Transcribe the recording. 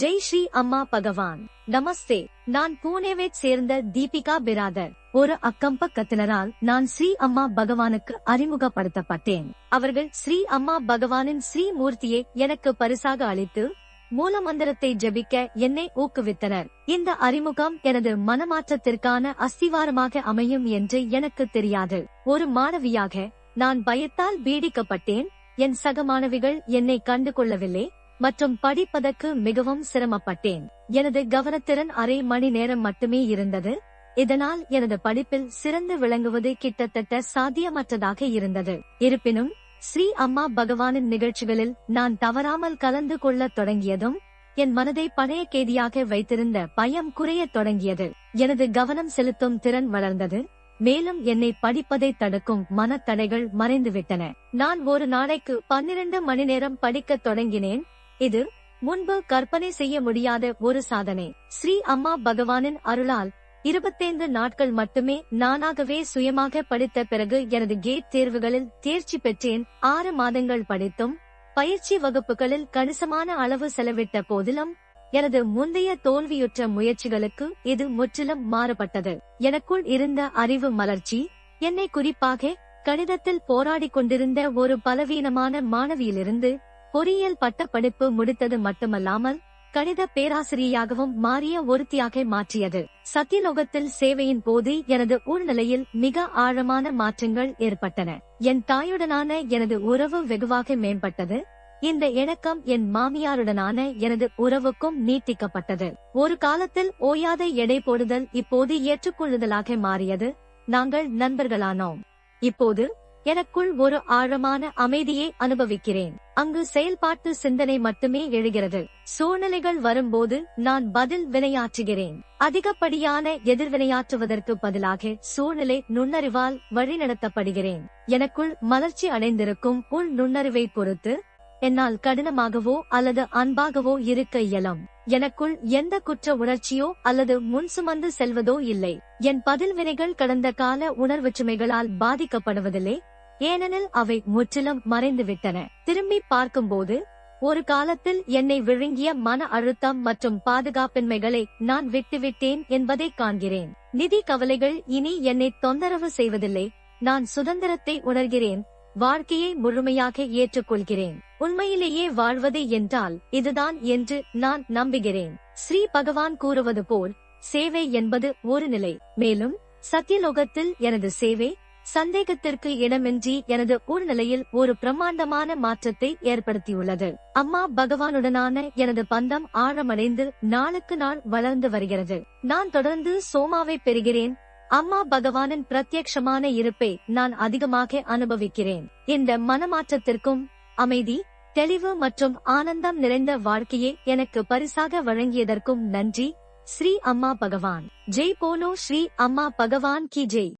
ஜெய் ஸ்ரீ அம்மா பகவான். நமஸ்தே. நான் பூனேவைச் சேர்ந்த தீபிகா பிராதர். ஒரு அக்கம் பக்கத்தினரால் நான் ஸ்ரீ அம்மா பகவானுக்கு அறிமுகப்படுத்தப்பட்டேன். அவர்கள் ஸ்ரீ அம்மா பகவானின் ஸ்ரீ மூர்த்தியை எனக்கு பரிசாக அளித்து மூலமந்திரத்தை ஜெபிக்க என்னை ஊக்குவித்தனர். இந்த அறிமுகம் எனது மனமாற்றத்திற்கான அஸ்திவாரமாக அமையும் என்று எனக்கு தெரியாது. ஒரு மாணவியாக நான் பயத்தால் பீடிக்கப்பட்டேன். என் சக மாணவிகள் என்னை கண்டு கொள்ளவில்லை மற்றும் படிப்பதற்கு மிகவும் சிரமப்பட்டேன். எனது கவனத்திறன் அரை மணி நேரம் மட்டுமே இருந்தது. இதனால் எனது படிப்பில் சிறந்து விளங்குவது கிட்டத்தட்ட சாத்தியமற்றதாக இருந்தது. இருப்பினும் ஸ்ரீ அம்மா பகவானின் நிகழ்ச்சிகளில் நான் தவறாமல் கலந்து கொள்ளத் தொடங்கியதும் என் மனதை பழைய கேதியாக வைத்திருந்த பயம் குறையத் தொடங்கியது. எனது கவனம் செலுத்தும் திறன் வளர்ந்தது. மேலும் என்னை படிப்பதை தடுக்கும் மனத்தடைகள் மறைந்துவிட்டன. நான் ஒரு நாளைக்கு பன்னிரண்டு மணி நேரம் படிக்கத் தொடங்கினேன். இது முன்பு கற்பனை செய்ய முடியாத ஒரு சாதனை. ஸ்ரீ அம்மா பகவானின் அருளால் இருபத்தைந்து நாட்கள் மட்டுமே நானாகவே சுயமாக படித்த பிறகு எனது கேட் தேர்வுகளில் தேர்ச்சி பெற்றேன். ஆறு மாதங்கள் படித்தும் பயிற்சி வகுப்புகளில் கணிசமான அளவு செலவிட்ட போதிலும் எனது முந்தைய தோல்வியுற்ற முயற்சிகளுக்கு இது முற்றிலும் மாறுபட்டது. எனக்குள் இருந்த அறிவு மலர்ச்சி என்னை குறிப்பாக கணிதத்தில் போராடிக் கொண்டிருந்த ஒரு பலவீனமான மாணவியிலிருந்து பொறியியல் பட்டப்படிப்பு முடித்தது மட்டுமல்லாமல் கணித பேராசிரியாகவும் மாறிய ஒருத்தியாக மாற்றியது. சத்தியலோகத்தில் சேவையின் போது எனது உள்நிலையில் மிக ஆழமான மாற்றங்கள் ஏற்பட்டன. என் தாயுடனான எனது உறவு வெகுவாக மேம்பட்டது. இந்த இணக்கம் என் மாமியாருடனான எனது உறவுக்கும் நீட்டிக்கப்பட்டது. ஒரு காலத்தில் ஓயாத எடை போடுதல் இப்போது ஏற்றுக்கொள்ளுதலாக மாறியது. நாங்கள் நண்பர்களானோம். இப்போது எனக்குள் ஒரு ஆழமான அமைதியை அனுபவிக்கிறேன். அங்கு செயல்பாட்டு சிந்தனை மட்டுமே எழுகிறது. சூழ்நிலைகள் வரும்போது நான் பதில் வினையாற்றுகிறேன். அதிகப்படியான எதிர்வினையாற்றுவதற்கு பதிலாக சூழ்நிலை நுண்ணறிவால் வழிநடத்தப்படுகிறேன். எனக்குள் மலர்ச்சி அடைந்திருக்கும் உள் நுண்ணறிவை பொறுத்து என்னால் கடினமாகவோ அல்லது அன்பாகவோ இருக்க இயலும். எனக்குள் எந்த குற்ற உணர்ச்சியோ அல்லது முன் சுமந்து செல்வதோ இல்லை. என் பதில் வினைகள் கடந்த கால உணர்வுச்சுமைகளால் பாதிக்கப்படுவதில்லை. ஏனெனில் அவை முற்றிலும் மறைந்துவிட்டன. திரும்பி பார்க்கும்போது ஒரு காலத்தில் என்னை விழுங்கிய மன அழுத்தம் மற்றும் பாதுகாப்பின்மைகளை நான் விட்டுவிட்டேன் என்பதை காண்கிறேன். நிதி கவலைகள் இனி என்னை தொந்தரவு செய்வதில்லை. நான் சுதந்திரத்தை உணர்கிறேன். வாழ்க்கையை முழுமையாக ஏற்றுக்கொள்கிறேன். உண்மையிலேயே வாழ்வது என்றால் இதுதான் என்று நான் நம்புகிறேன். ஸ்ரீ பகவான் கூறுவது போல் சேவை என்பது ஒரு நிலை. மேலும் சத்தியலோகத்தில் எனது சேவை சந்தேகத்திற்கு இடமின்றி எனது உள்நிலையில் ஒரு பிரம்மாண்டமான மாற்றத்தை ஏற்படுத்தியுள்ளது. அம்மா பகவானுடனான எனது பந்தம் ஆழமடைந்து நாளுக்கு நாள் வளர்ந்து வருகிறது. நான் தொடர்ந்து சோமாவை பெறுகிறேன். அம்மா பகவானின் பிரத்யக்ஷமான இருப்பை நான் அதிகமாக அனுபவிக்கிறேன். இந்த மனமாற்றத்திற்கும் அமைதி தெளிவு மற்றும் ஆனந்தம் நிறைந்த வாழ்க்கையை எனக்கு பரிசாக வழங்கியதற்கும் நன்றி. ஸ்ரீ அம்மா பகவான். ஜெய் போலோ ஸ்ரீ அம்மா பகவான் கி ஜெய்.